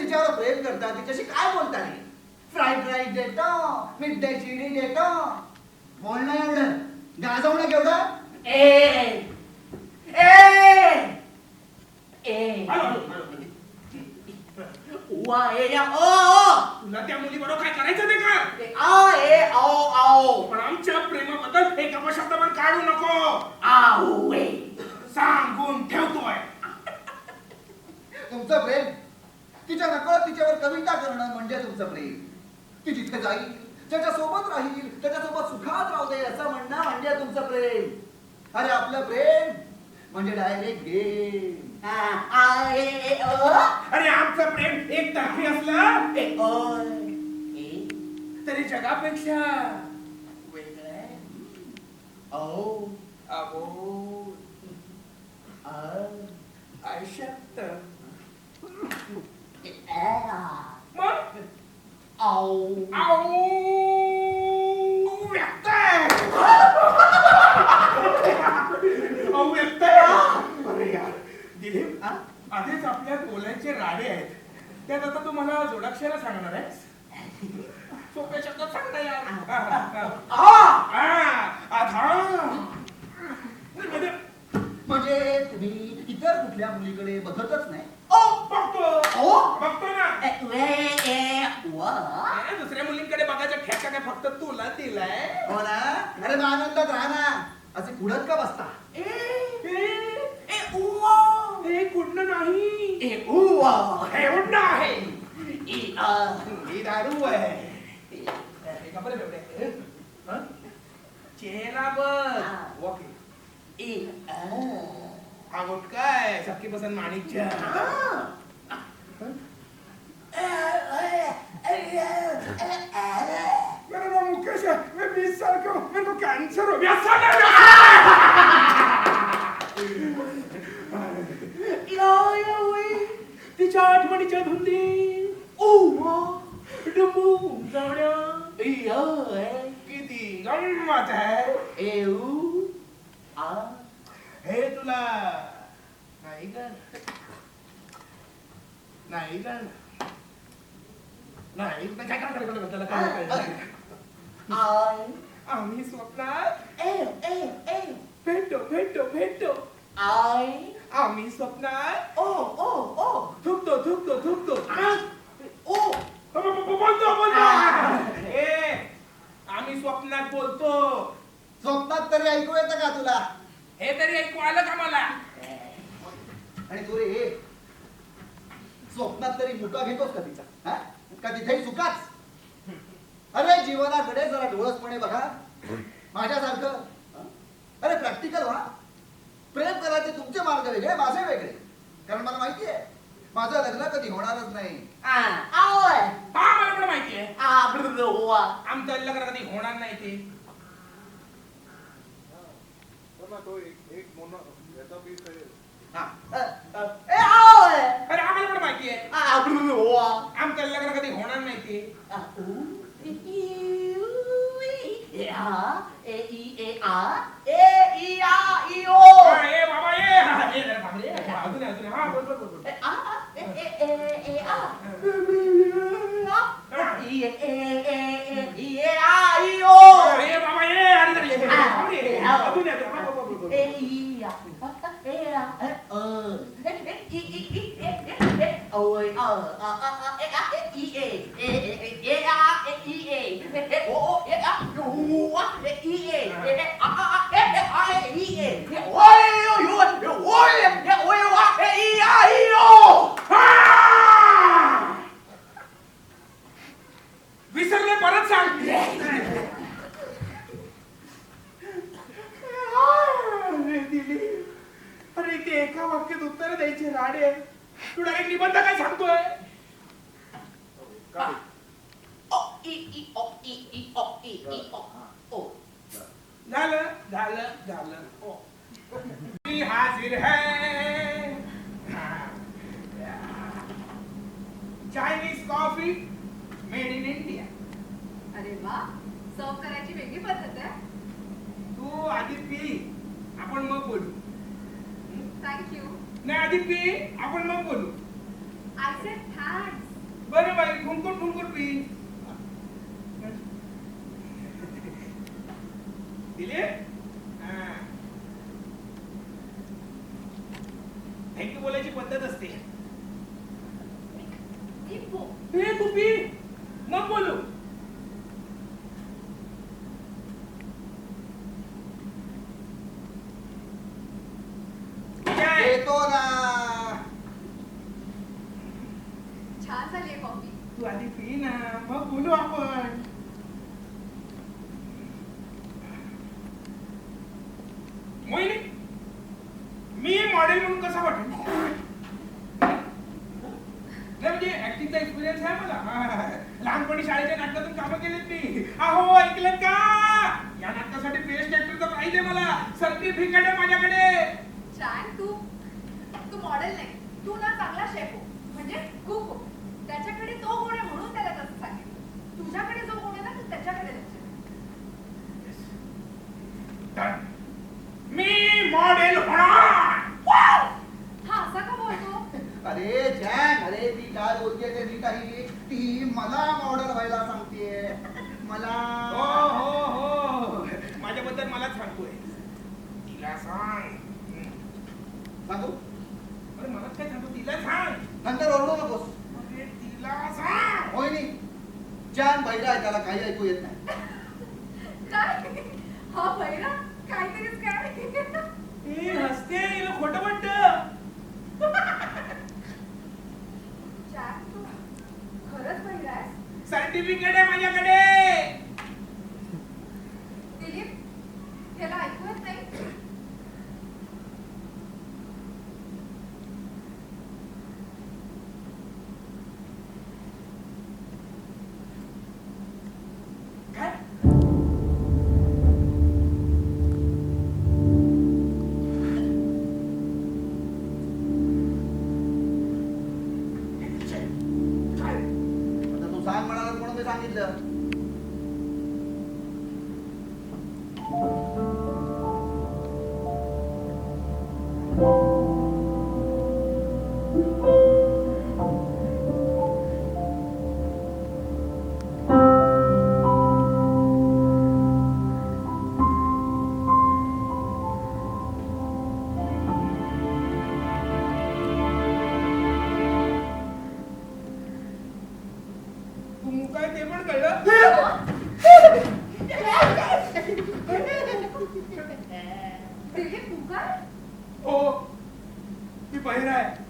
तिच्यावर प्रेम करता तिच्याशी काय बोलता रे फ्राईड राईस देतो मिठ्ठे चिडी देतो. बोलणं एवढं. गाजवणं केवढं? ए. ए. या ओ ओ. तुला त्या मुलीबरोबर काय करायचं ते कर ए, आ ए आओ आओ पण आमच्या प्रेमाबद्दल एक अपशब्द पण काढू नको. ए सांगून ठेवतोय. तुमचं प्रेम तिच्या नकळत तिच्यावर कविता करणं म्हणजे तुमचं प्रेम. ती जिथे जाईल त्याच्या सोबत राहील त्याच्यासोबत सुखात राहू दे असं म्हणणं म्हणजे तुमचं प्रेम. अरे आपलं प्रेम म्हणजे डायरेक्ट गेम ओ अरे आमचं प्रेम एक तर्फी असलं? तरी जगापेक्षा वेगळं आहे. ओ. अबो आ आयुष्यात ए आ मग आओ आऊ व्यक्त अहो व्यक्त अरे यार दिलीप आधीच आपल्या बोलायचे राडे आहेत त्यात आता तू मला जोडाक्षर सांगणार आहे सोप्या शब्दात सांग ना यार आधा. म्हणजे म्हणजे तुम्ही इतर कुठल्या मुलीकडे बघतच नाही ओ बघतो ओ बघतो ना ए वे ए वा ए, दुसऱ्या मुलींकडे ठेका काय फक्त तुला दिलाय? हो ना? अरे मग आनंदात राहा ना. असे कुडत का बसता? ए ए, उवा. हे नाही? ए उवा. हे आहे. आ ही दारू आहे. हे कपडे बेवडे. हं? चेहरा बघ. ए आ. हा गुटका आहे. माणिकच्या. मेरा मैं बीस साल का हूँ मेरे को कैंसर हो गया साला तिच्या आठवणीच्या धुंदी डुबू जाण्या किती गंमत आहे हे तुला नाही का नाही का नाही काय काय करायचं त्याला काय करायचं आम्ही स्वप्नात भेटतो भेटतो. भेटतो आम्ही स्वप्नात थुकतो थुकतो थुकतो ब- ब- ब- बोलतो बोलतो. ए आम्ही स्वप्नात बोलतो. स्वप्नात तरी ऐकू येतं का तुला? हे तरी ऐकू आलं का मला? आणि तू रे स्वप्नात तरी मुका घेतोस का तिचा? हा? का तिथेही चुकाच अरे जीवनाकडे जरा डोळसपणे बघा. माझ्यासारखं? अरे प्रॅक्टिकल व्हा. प्रेम करायचे तुमचे मार्ग वेगळे माझे वेगळे. कारण मला माहिती आहे माझं लग्न कधी होणारच नाही. हा मला पण माहितीये? आमचं लग्न कधी होणार नाही ते. हा. अरे आम्हाला पण माहितीये? आमचं लग्न कधी होणार नाही ते. हा, ए बाबा ए हा, ए, जरा थांब रे. हा, अजून आहे, अजून आहे. हा, बोल, बोल, बोल, बोल. हा, ए बाबा ए अरे जरा ये. थांब रे. अजून आहे, अजून आहे. हा, बोल, बोल, बोल, बोल. हा! विसरले परत सांग अरे दिली अरे ते एका वाक्यात उत्तर द्यायचे राडे निबंध काय सांगतोय? झालं झालं झालं. ओ. मी हाजिर है. Chinese coffee made in India अरे वा सर्व करायची वेगळी पद्धत आहे. तू आधी पी आपण मग बोलू. थँक्यू नाही आधी पी आपण मग बोलू. I said thanks. बरं बाई घुमकट घुमकट पी मी म्हणून कसा वाटेल? नाही म्हणजे ऍक्टिंगचा एक्सपिरियन्स आहे मला. लहानपणी शाळेच्या नाटकातून कामं केलीत मी. अहो ऐकलं का? या नाटकासाठी बेस्ट ऍक्टरचा प्राइज आहे मला. सर्टिफिकेट आहे माझ्याकडे. छान तू. तू मॉडेल नाही. तू ना चांगला शेफ हो. म्हणजे कुक हो. त्याच्याकडे तो गुण आहे म्हणून त्याला तसं सांगितलं. तुझ्याकडे जो गुण आहे ना तू त्याच्याकडे लक्ष दे. Done. मी मॉडेल होणार हा असा का बोलतो अरे जॅन अरे ती काय नीट आहे ती मला मॉडेल व्हायला सांगते मला हो हो हो. माझ्याबद्दल मलाच सांगतोय. तिला सांग. सांगू? अरे मला काय सांगतो तिला सांग. नंतर ओरडू नकोस. अरे तिला सांग. मोहिनी जॅन बैरा आहे त्याला काही ऐकू येत नाही. काय? हा पहिला काहीतरीच काय? हसते खोटं वाटत छान तू खरंच पहिला आहेस सर्टिफिकेट आहे माझ्याकडे सांग म्हणाला म्हणून मी दिलीप तू काय हो मी बहिरा आहे.